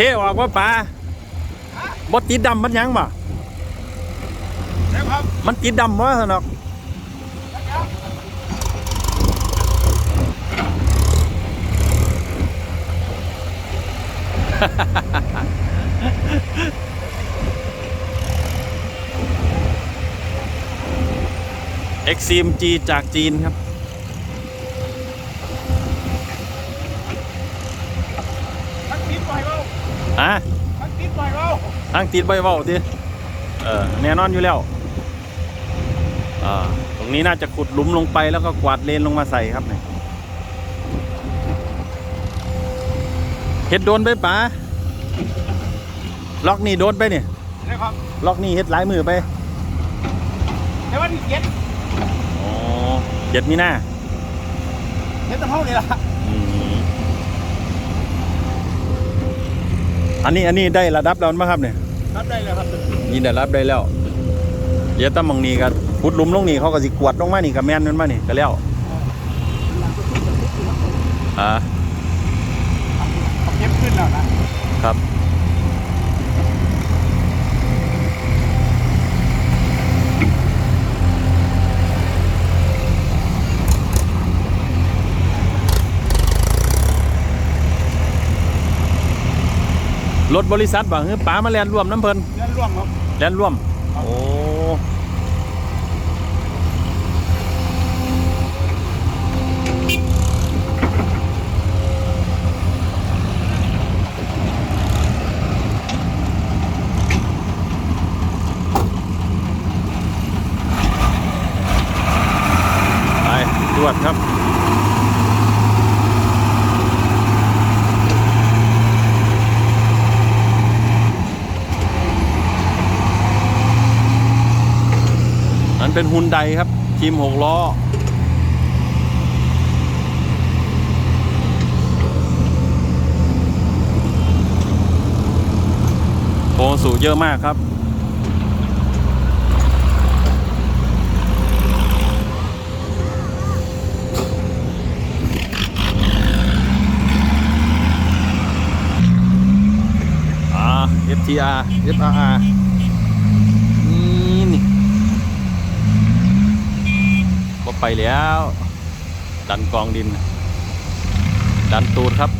เทออกว่าปลาบดติดดำมันยังบ่แล้วครับมันติดดำวะสนอกเอ็กซีมจีจากจีนครับ ทั้งติดไปเรา อะ ทั้งติดไปเราทางติดใบเบาทีเออแน่นอนอยู่แล้วอ่าตรงนี้น่าจะขุดหลุมลงไปแล้วก็กวาดเลนลงมาใส่ครับเนี่ยเฮ็ดโดนไปป๋าล็อกนี่โดนไปเนี่ยแล้วครับล็อกนี่เฮ็ดหลายมือไปแต่ว่าที่เจ็ดอ๋อเจ็ดมีหน้าเจ็ดตะเท่านี่ละอืมอันนี้อันนี้ได้ระดับแล้วมั้งครับเนี่ย รับได้แล้วครับยินได้รับได้แล้วเดี๋ยวตั้มมังนี้ก็พุดลุมลงนี่เขาก็สิกวดลงมานี่กับแม่นนั่นมานี่ก็แล้วอ่า เจ็บขึ้นแล้วนะครับ รถบริษัทบ่คือป๋ามาแลนร่วมน้ำเพลินเงินร่วงครับแลนร่วม โอ้ไปตรวจครับ เป็นฮุนไดครับทีมหกล้อโอสูเยอะมากครับอ่า FTR FRR นี่นี่ ก็ไป แล้ว ดันกองดิน ดันตูดครับ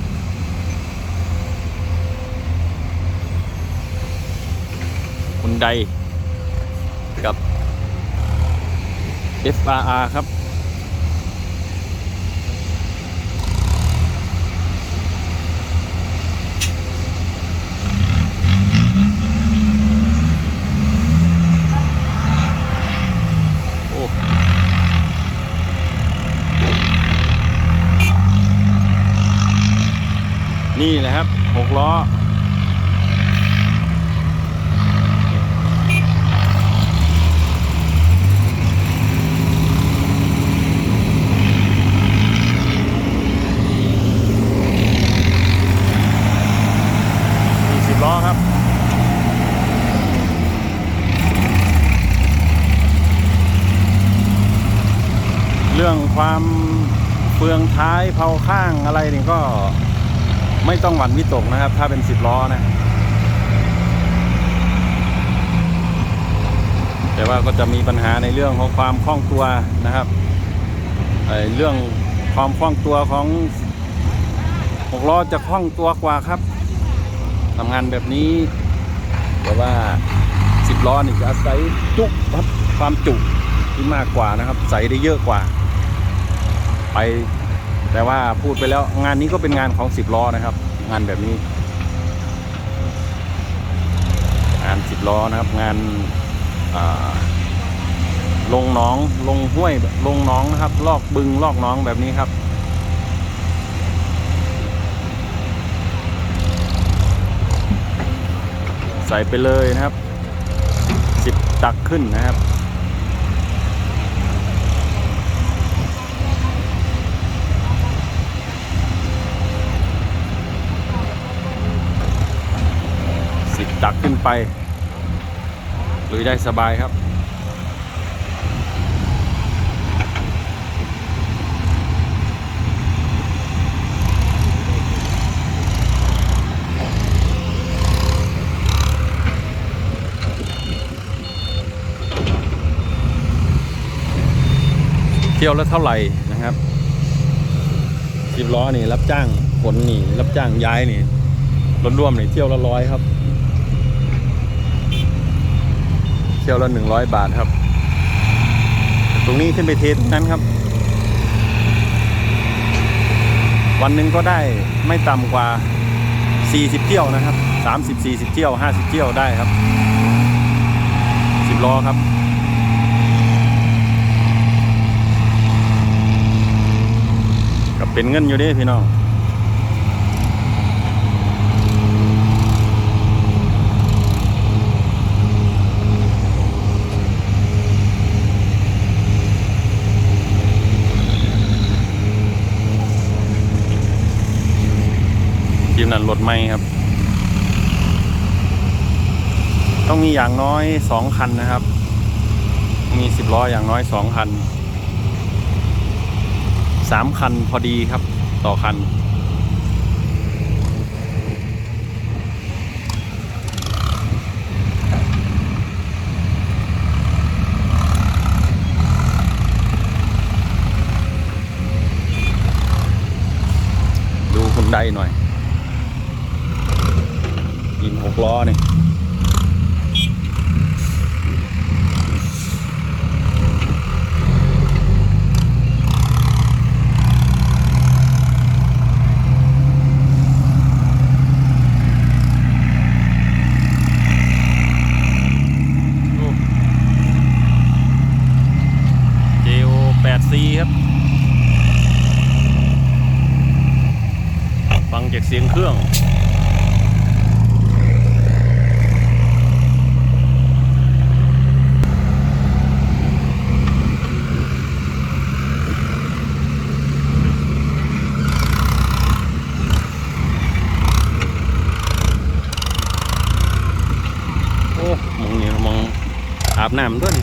คุณใดกับ FRR ครับ นี่แหละครับหกล้อมีสิบล้อครับเรื่องความเปลืองท้ายเผาข้างอะไรนี่ก็ ไม่ต้องหวั่นวิตกนะครับ ถ้าเป็นสิบล้อนะ แต่ว่าก็จะมีปัญหาในเรื่องของความคล่องตัวนะครับเรื่องความคล่องตัวของหกล้อจะคล่องตัวกว่าครับทำงานแบบนี้แต่ว่าสิบล้อนี่จะอาศัยจุครับความจุที่มากกว่านะครับ ใส่ได้เยอะกว่า ไป แต่ว่าพูดไปแล้วงานนี้ก็เป็นงานของสิบล้อนะครับ งานแบบนี้ งานสิบล้อนะครับ งานลงน้องลงห้วยลงน้องนะครับ ลอกบึงลอกน้องแบบนี้ครับใส่ไปเลยนะครับสิบตักขึ้นนะครับ ดักขึ้นไปหรือได้สบายครับ เที่ยวแล้วเท่าไหร่นะครับสิบล้อนี่รับจ้างขนนี่ รับจ้างย้ายนี่รถร่วมนี่เที่ยวละร้อยครับ ที่ยวละหนึ่งร้อยบาทครับ ตรงนี้ขึ้นไปเทสตรงนั้นครับ วันหนึ่งก็ได้ไม่ต่ำกว่า 40 เที่ยวนะครับ 30 40 เที่ยว 50 เที่ยวได้ครับ 10ล้อครับกับเป็นเงินอยู่ดิพี่น้อง นั้นรถไม่ครับ ต้องมีอย่างน้อยสองคันนะครับ มีสิบล้ออย่างน้อยสองคันสามคันพอดีครับ ต่อคันดูคุณไดหน่อย หกล้อนี่โอ้ JO 8C ครับฟังจากเสียงเครื่อง โอ้มองนี่มองอา บน้ำด้วย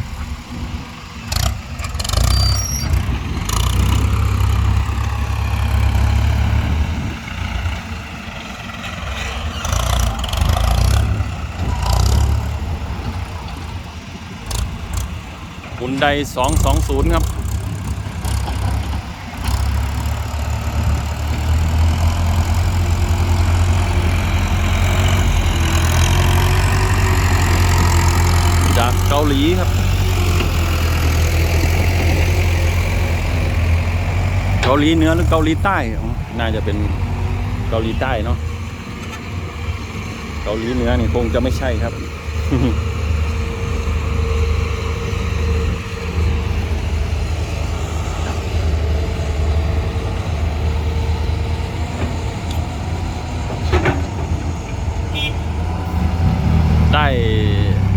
หุ่นใด220 ครับ จากเกา หลีครับ เกาหลีเหนือหรือเกาหลีใต้น่าจะเป็นเกาหลีใต้เนาะเกาหลีเหนือนี่คงจะไม่ใช่ครับ ได้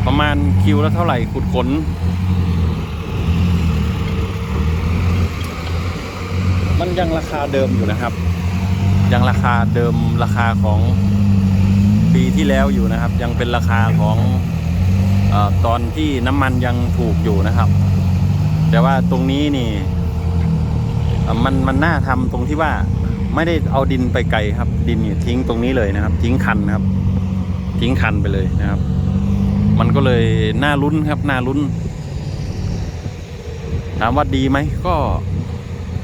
ประมาณ คิวและเท่าไหร่ขุดขน มันยังราคาเดิมอยู่นะครับ ยังราคาเดิมราคาของปีที่แล้วอยู่นะครับ ยังเป็นราคาของอตอนที่น้ำมันยังถูกอยู่นะครับ แต่ว่าตรงนี้นี่มันมันน่าทำตรงที่ว่าไม่ได้เอาดินไปไกลครับ ดินเนี่ยทิ้งตรงนี้เลยนะครับ ทิ้งคันนะครับ ทิ้งคันไปเลยนะครับ มันก็เลยน่าลุ้นครับน่าลุ้น ถามว่าดีไหมก็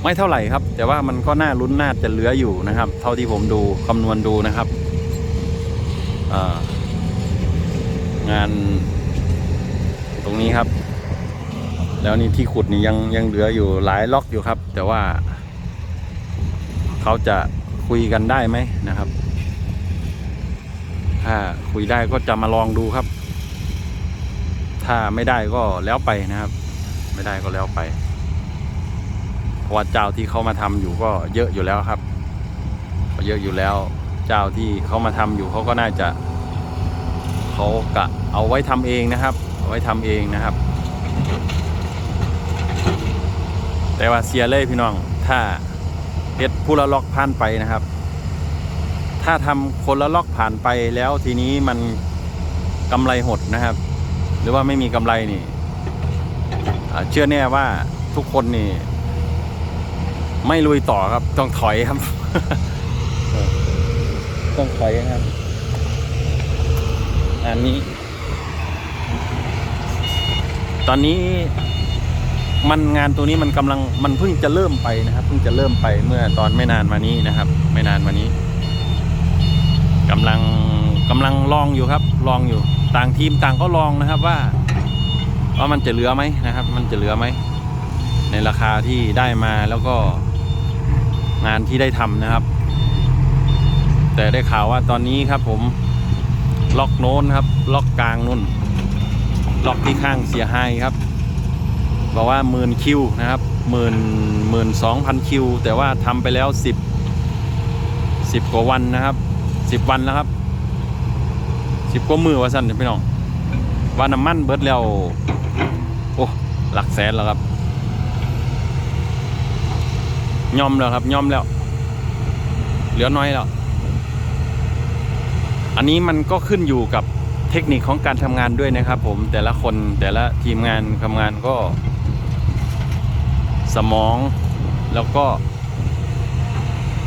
ไม่เท่าไหร่ครับ แต่ว่ามันก็น่าลุ้นน่าจะเหลืออยู่นะครับ เท่าที่ผมดูคำนวณดูนะครับงานตรงนี้ครับ แล้วนี่ที่ขุดนี่ยังยังเหลืออยู่หลายล็อกอยู่ครับ แต่ว่า เขาจะคุยกันได้ไหมนะครับ ถ้าคุยได้ก็จะมาลองดูครับ ถ้าไม่ได้ก็แล้วไปนะครับ ไม่ได้ก็แล้วไปเพราะว่าเจ้าที่เขามาทำอยู่ก็เยอะอยู่แล้วครับก็เยอะอยู่แล้ว เจ้าที่เขามาทำอยู่เขาก็น่าจะเขากะเอาไว้ทำเองนะครับเอาไว้ทำเองนะครับ แต่ว่าเสียเลยพี่น้อง ถ้าเฮ็ดผู้ละล็อกผ่านไปนะครับ ถ้าทำคนละล็อกผ่านไปแล้วทีนี้มันกำไรหดนะครับ หรือว่าไม่มีกำไรนี่เชื่อแน่ว่าทุกคนนี่ ไม่ลุยต่อครับ ต้องถอยครับ ต้องถอยครับ อันนี้ ตอนนี้มันงานตัวนี้มันกำลังมันเพิ่งจะเริ่มไปนะครับ เพิ่งจะเริ่มไปเมื่อตอนไม่นานมานี้นะครับ ไม่นานมานี้กำลัง กำลังลองอยู่ครับ ลองอยู่ ต่างทีมต่างก็ลองนะครับว่าว่ามันจะเหลือไหมนะครับ มันจะเหลือไหม ในราคาที่ได้มาแล้วก็งานที่ได้ทำนะครับ แต่ได้ข่าวว่าตอนนี้ครับ ผมล็อกโน้นครับ ล็อกกลางนุ่น ล็อกที่ข้างเสียหายครับบอกว่าหมื่นคิวนะครับหมื่นหมื่นสองพันคิว แต่ว่าทำไปแล้วสิบสิบกว่าวันนะครับสิบวันแล้วครับ สิบกว่ามือว่าสั้นพี่น้องว่าน้ำมันเบิดแล้ว โอ้หลักแสนแล้วครับยอมแล้วครับยอมแล้ว เหลือน้อยแล้ว อันนี้มันก็ขึ้นอยู่กับเทคนิคของการทำงานด้วยนะครับ ผมแต่ละคนแต่ละทีมงานทำงานก็ สมองแล้วก็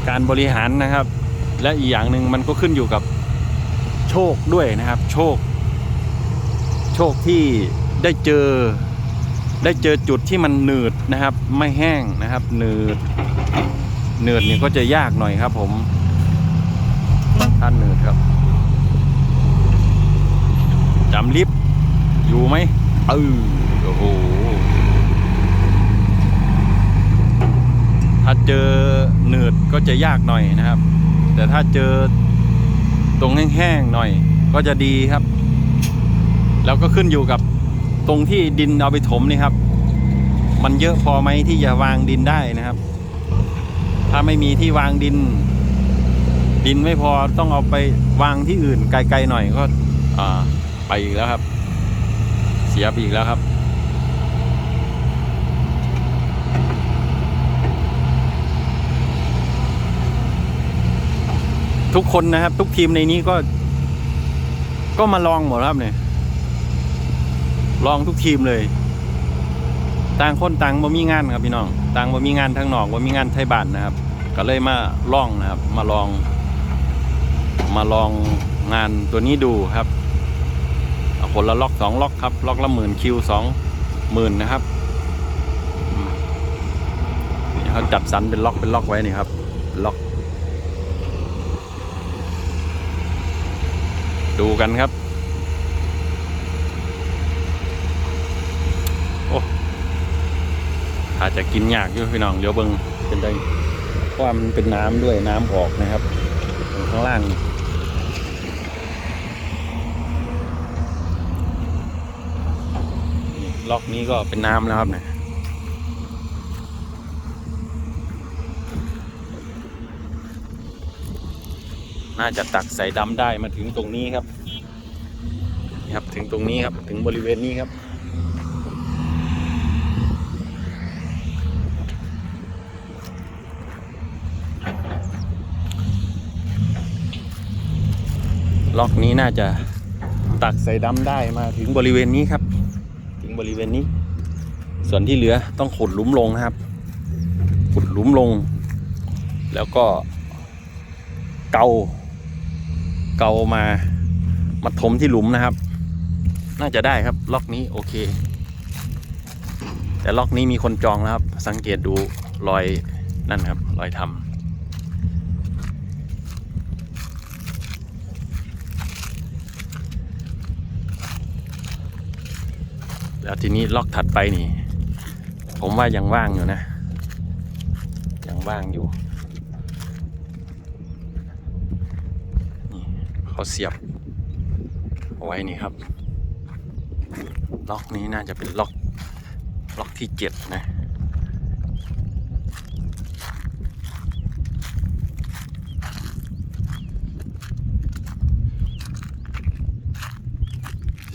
การบริหารนะครับ และอีกอย่างหนึ่งมันก็ขึ้นอยู่กับ โชคด้วยนะครับ โชค โชคที่ได้เจอ ได้เจอจุดที่มันหนืดนะครับ ไม่แห้งนะครับหนืดหนืดนี่ก็จะยากหน่อยครับ ผมท่านหนืดครับจำลิฟต์อยู่ไหมเออโอ้โหถ้าเจอหนืดก็จะยากหน่อยนะครับ แต่ถ้าเจอ ตรงแห้งๆหน่อยก็จะดีครับ แล้วก็ขึ้นอยู่กับตรงที่ดินเอาไปถมนี่ครับ มันเยอะพอไหมที่จะวางดินได้นะครับ ถ้าไม่มีที่วางดิน ดินไม่พอต้องเอาไปวางที่อื่นไกลๆหน่อยก็ไปอีกแล้วครับ เสียไปอีกแล้วครับ ทุกคนนะครับ ทุกทีมในนี้ก็ ก็มาลองหมดครับเนี่ยลองทุกทีมเลย ต่างคนต่างบ่มีงานครับพี่น้องต่างบ่มีงานทางนอกบ่มีงานไทยบ้านนะครับ ก็เลยมาลองนะครับ มาลอง มาลองงานตัวนี้ดูครับคนละล็อกสองล็อกครับ ล็อกละหมื่นคิวสองหมื่นนะครับเขาจัดสรรเป็นล็อกเป็นล็อกไว้นี่ครับล็อก ดูกันครับ โอ้อาจจะกินยากอยู่พี่น้องเดี๋ยวเบิงเป็นได้เพราะว่ามเป็นน้ำด้วยน้ำออกนะครับ ข้างล่างล็อกนี้ก็เป็นน้ำแล้วครับเนี่ย น่าจะตักใส่ดำได้มาถึงตรงนี้ครับนี่ครับถึงตรงนี้ครับถึงบริเวณนี้ครับ ล็อกนี้น่าจะตักใส่ดำได้มาถึงบริเวณนี้ครับ ถึงบริเวณนี้ ส่วนที่เหลือต้องขุดหลุมลงนะครับ ขุดหลุมลง แล้วก็เกา เกามามาถมที่หลุมนะครับ น่าจะได้ครับล็อกนี้โอเค แต่ล็อกนี้มีคนจองแล้วครับ สังเกตดูรอยนั่นครับ รอยทำแล้วทีนี้ล็อกถัดไปนี่ ผมว่ายังว่างอยู่นะ ยังว่างอยู่ นี่ เขาเสียบเอาไว้นี่ครับ ล็อกนี้น่าจะเป็นล็อกล็อกที่เจ็ดนะ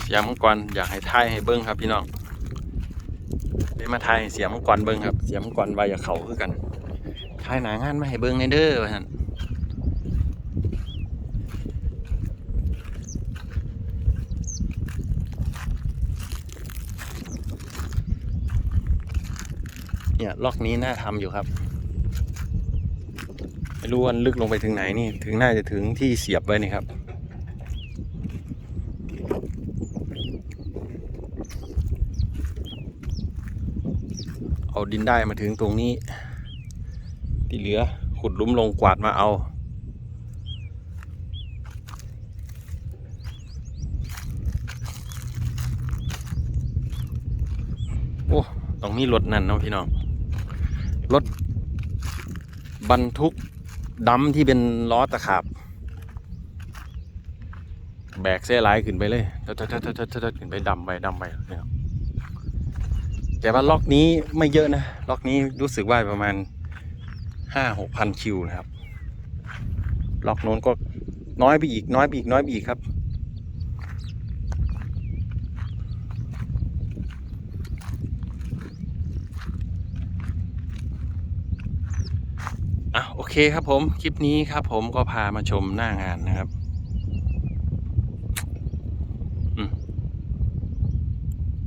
เสียงมังกรอยากให้ทายให้เบิ้งครับพี่น้องได้มาทายเสียงมังกรเบิ้งครับ เสียงมังกรใบอยากเขาคือกันทายหนางานมาให้เบิ้งในเด้อว่าน เนี่ยล็อกนี้น่าทำอยู่ครับ ไม่รู้ว่าลึกลงไปถึงไหนนี่ ถึงน่าจะถึงที่เสียบไว้นี่ครับ เอาดินได้มาถึงตรงนี้ ที่เหลือขุดลุมลงกวาดมาเอาโอ้ต้องมีรถนั่นเนาะพี่น้อง รถบรรทุกดำที่เป็นล้อตะขาบ แบกเส้หลายขึ้นไปเลยเทัดทัดทัดทัดทัดขึ้นไปดำไปดำไปนะครับแต่ว่าล็อกนี้ไม่เยอะนะ ล็อกนี้รู้สึกว่าประมาณห้าหกพันคิวนะครับ ล็อกโน้นก็น้อยไปอีกน้อยไปอีกน้อยไปอีกครับ อะโอ เคครับผม คลิปนี้ครับผมก็พามาชมหน้างานนะครับ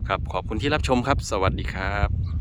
ครับขอบคุณที่รับชมครับ สวัสดีครับ